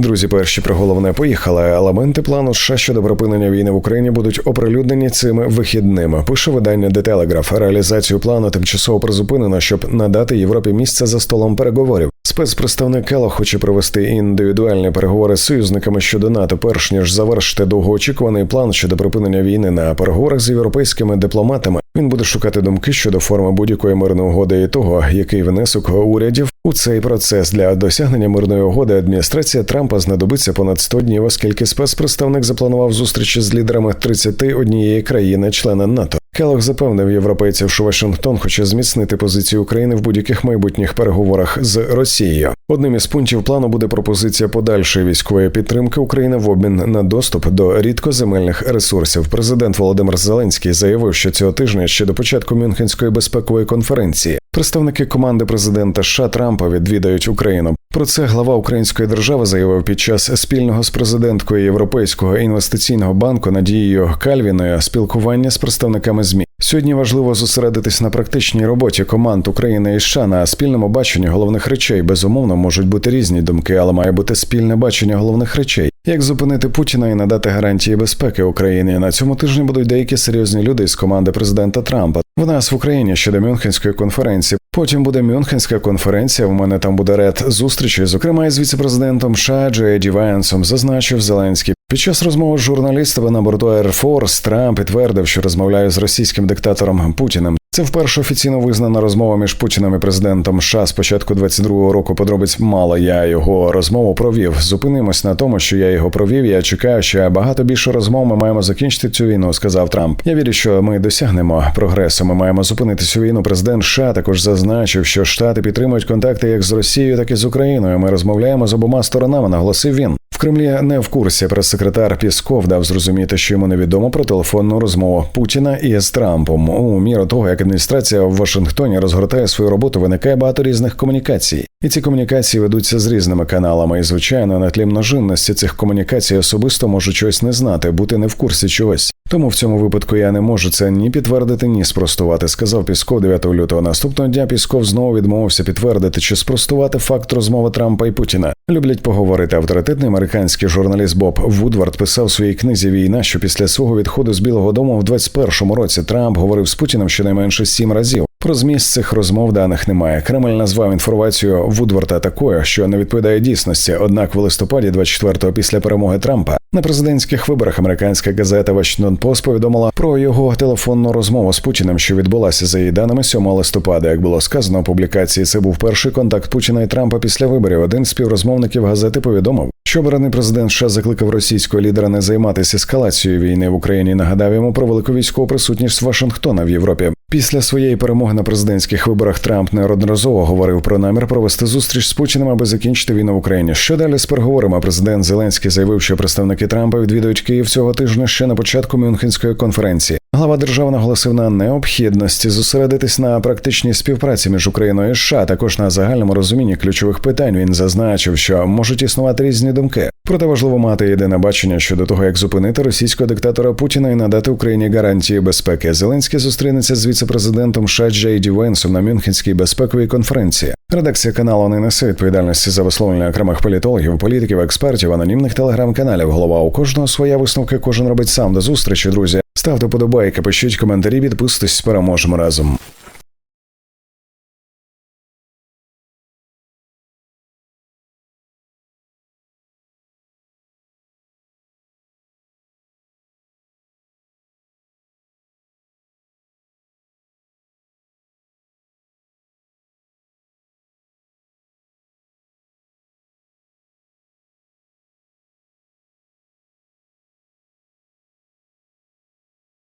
Друзі, перші про головне поїхали. Елементи плану США щодо припинення війни в Україні будуть оприлюднені цими вихідними. Пише видання The Telegraph. Реалізацію плану тимчасово призупинено, щоб надати Європі місце за столом переговорів. Спецпредставник Кело хоче провести індивідуальні переговори з союзниками щодо НАТО, перш ніж завершити довгоочікуваний план щодо припинення війни на переговорах з європейськими дипломатами. Він буде шукати думки щодо форми будь-якої мирної угоди і того, який внесок урядів у цей процес для досягнення мирної угоди. Адміністрація Трампа знадобиться понад 100 днів, оскільки спецпредставник запланував зустрічі з лідерами 31 країни-члена НАТО. Келох запевнив європейців, що Вашингтон хоче зміцнити позицію України в будь-яких майбутніх переговорах з Росією. Одним із пунктів плану буде пропозиція подальшої військової підтримки України в обмін на доступ до рідкоземельних ресурсів. Президент Володимир Зеленський заявив, що цього тижня ще до початку Мюнхенської безпекової конференції представники команди президента США Трампа відвідають Україну. Про це глава Української держави заявив під час спільного з президенткою Європейського інвестиційного банку Надією Кальвіною спілкування з представниками. Сьогодні важливо зосередитись на практичній роботі команд України і США на спільному баченні головних речей. Безумовно, можуть бути різні думки, але має бути спільне бачення головних речей. Як зупинити Путіна і надати гарантії безпеки Україні на цьому тижні будуть деякі серйозні люди з команди президента Трампа. В нас в Україні щодо Мюнхенської конференції. Потім буде Мюнхенська конференція. У мене там буде ряд зустрічей, зокрема із віцепрезидентом США Джей Венсом, зазначив Зеленський. Під час розмови з журналістами на борту Air Force Трамп підтвердив, що розмовляє з російським диктатором Путіним. Це вперше офіційно визнана розмова між Путіним і президентом США з початку 22-го року. Подробиць мало я його розмову провів. Зупинимось на тому, що я його провів. Я чекаю, що багато більше розмов ми маємо закінчити цю війну. Сказав Трамп. Я вірю, що ми досягнемо прогресу. Ми маємо зупинити цю війну. Президент США також зазначив, що штати підтримують контакти як з Росією, так і з Україною. Ми розмовляємо з обома сторонами. Наголосив він. Кремлі не в курсі. Прес-секретар Пісков дав зрозуміти, що йому невідомо про телефонну розмову Путіна із Трампом. У міру того, як адміністрація в Вашингтоні розгортає свою роботу, виникає багато різних комунікацій, і ці комунікації ведуться з різними каналами. І звичайно, на тлі множинності цих комунікацій особисто можу щось не знати, бути не в курсі чогось. Тому в цьому випадку я не можу це ні підтвердити, ні спростувати. Сказав Пісков 9 лютого. Наступного дня Пісков знову відмовився підтвердити чи спростувати факт розмови Трампа і Путіна. Люблять поговорити. Авторитетний американський журналіст Боб Вудвард писав в своїй книзі Війна, що після свого відходу з Білого Дому в 21-му році Трамп говорив з Путіним щонайменше сім разів. Про зміст цих розмов даних немає. Кремль назвав інформацію Вудварда такою, що не відповідає дійсності. Однак, в листопаді, 24-го після перемоги Трампа, на президентських виборах американська газета Washington Post повідомила про його телефонну розмову з Путіним, що відбулася за її даними 7 листопада. Як було сказано у публікації, це був перший контакт Путіна і Трампа після виборів. Один з співрозмовників газети повідомив, що обраний президент США закликав російського лідера не займатися ескалацією війни в Україні. Нагадав йому про велику військову присутність Вашингтона в Європі. Після своєї перемоги на президентських виборах Трамп неодноразово говорив про намір провести зустріч з Путіним, аби закінчити війну в Україні. Що далі з переговорами? Президент Зеленський заявив, що представники Трампа відвідують Київ цього тижня ще на початку Мюнхенської конференції. Глава держави наголосив на необхідності зосередитись на практичній співпраці між Україною і США, також на загальному розумінні ключових питань. Він зазначив, що можуть існувати різні думки. Проте важливо мати єдине бачення щодо того, як зупинити російського диктатора Путіна і надати Україні гарантії безпеки. Зеленський зустрінеться з віцепрезидентом США Джей Ді Венсом на Мюнхенській безпековій конференції. Редакція каналу не несе відповідальності за висловлення окремих політологів, політиків, експертів, анонімних телеграм-каналів. Голова у кожного своя висновка, кожен робить сам до зустрічі, друзі. Ставте подобайки, пишіть коментарі, підписуйтесь, переможемо разом.